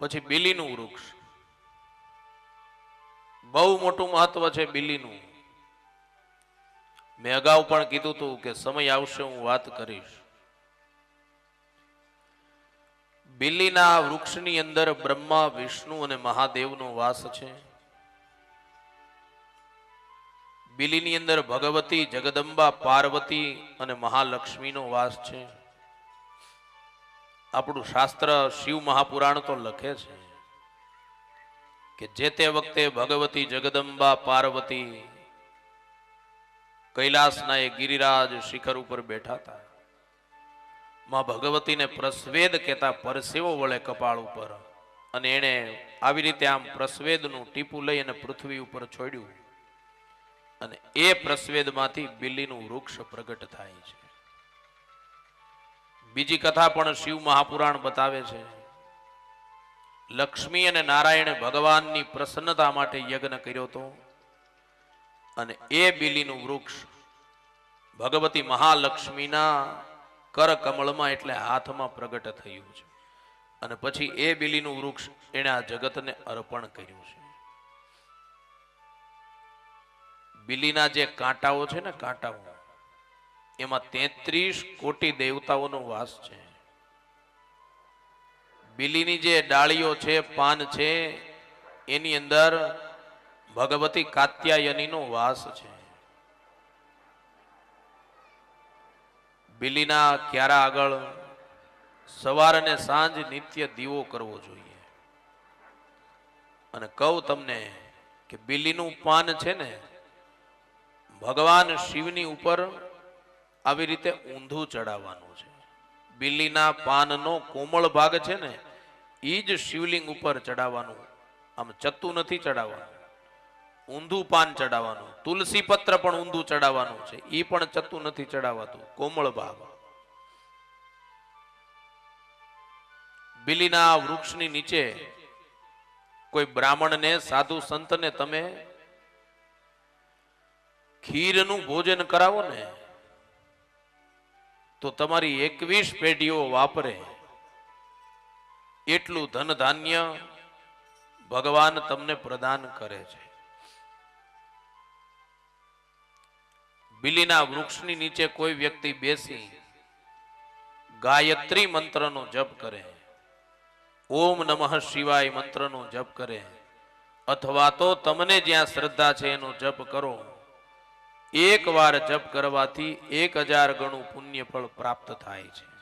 પછી બિલીનું વૃક્ષ. બહુ મોટું મહત્વ છે બિલીનું. મેં અગાઉ પણ કીધું હતું કે સમય આવશે હું વાત કરીશ. બિલ્લીના વૃક્ષની અંદર બ્રહ્મા, વિષ્ણુ અને મહાદેવનો વાસ છે. બિલીની અંદર ભગવતી, જગદંબા, પાર્વતી અને મહાલક્ષ્મીનો વાસ છે. આપણું શાસ્ત્ર શિવ મહાપુરાણ તો લખે છે કે જે તે વખતે ભગવતી જગદંબા પાર્વતી કૈલાસના એ ગિરિરાજ શિખર ઉપર બેઠા હતા. માં ભગવતીને પ્રસ્વેદ કહેતા પરસેવો વળે કપાળ ઉપર અને એણે આવી રીતે આમ પ્રસ્વેદનું ટીપું લઈ અને પૃથ્વી ઉપર છોડ્યું. અને એ પ્રસ્વેદમાંથી બિલ્લીનું વૃક્ષ પ્રગટ થાય છે. બીજી કથા પણ શિવ મહાપુરાણ બતાવે છે. લક્ષ્મી અને નારાયણે ભગવાનની પ્રસન્નતા માટે યજ્ઞ કર્યો હતો અને એ બિલીનું વૃક્ષ ભગવતી મહાલક્ષ્મીના કરકમળમાં એટલે હાથમાં પ્રગટ થયું છે. અને પછી એ બિલીનું વૃક્ષ એણે આ જગતને અર્પણ કર્યું છે. બિલીના જે કાંટાઓ છે ને કાંટાઓ એમાં તેત્રીસ કોટી દેવતાઓનો વાસ છે. બિલીની જે ડાળીઓ છે, પાન છે, એની અંદર ભગવતી કાત્યાયનીનો વાસ છે. બિલીના ક્યારા આગળ સવાર અને સાંજ નિત્ય દીવો કરવો જોઈએ. અને કહું તમને કે બિલીનું પાન છે ને, ભગવાન શિવની ઉપર આવી રીતે ઊંધું ચડાવવાનું છે. બિલ્લીના પાનનો કોમળ ભાગ છે ને એ જ શિવલિંગ ઉપર ચડાવવાનું. આમ ચત્તું નથી ચડાવવાનું. ઊંધું પાન ચડાવવાનું. તુલસી પત્ર પણ ઊંધું ચડાવવાનું છે. એ પણ ચત્તું નથી ચડાવાતું. કોમળ ભાગ. બિલીના વૃક્ષની નીચે કોઈ બ્રાહ્મણને, સાધુ સંતને તમે ખીરનું ભોજન કરાવો ને તો તમારી એકવીસ પેઢીઓ વાપરે. એટલું ધન ધાન્ય ભગવાન તમને પ્રદાન કરે છે. બિલીના વૃક્ષની નીચે કોઈ વ્યક્તિ બેસી ગાયત્રી મંત્રનો જપ કરે. ઓમ નમઃ શિવાય મંત્રનો જપ કરે. અથવા તો તમને જ્યાં શ્રદ્ધા છે એનો જપ કરો. એક વાર જપ કરવાથી એક હજાર ગણું પુણ્ય ફળ પ્રાપ્ત થાય છે.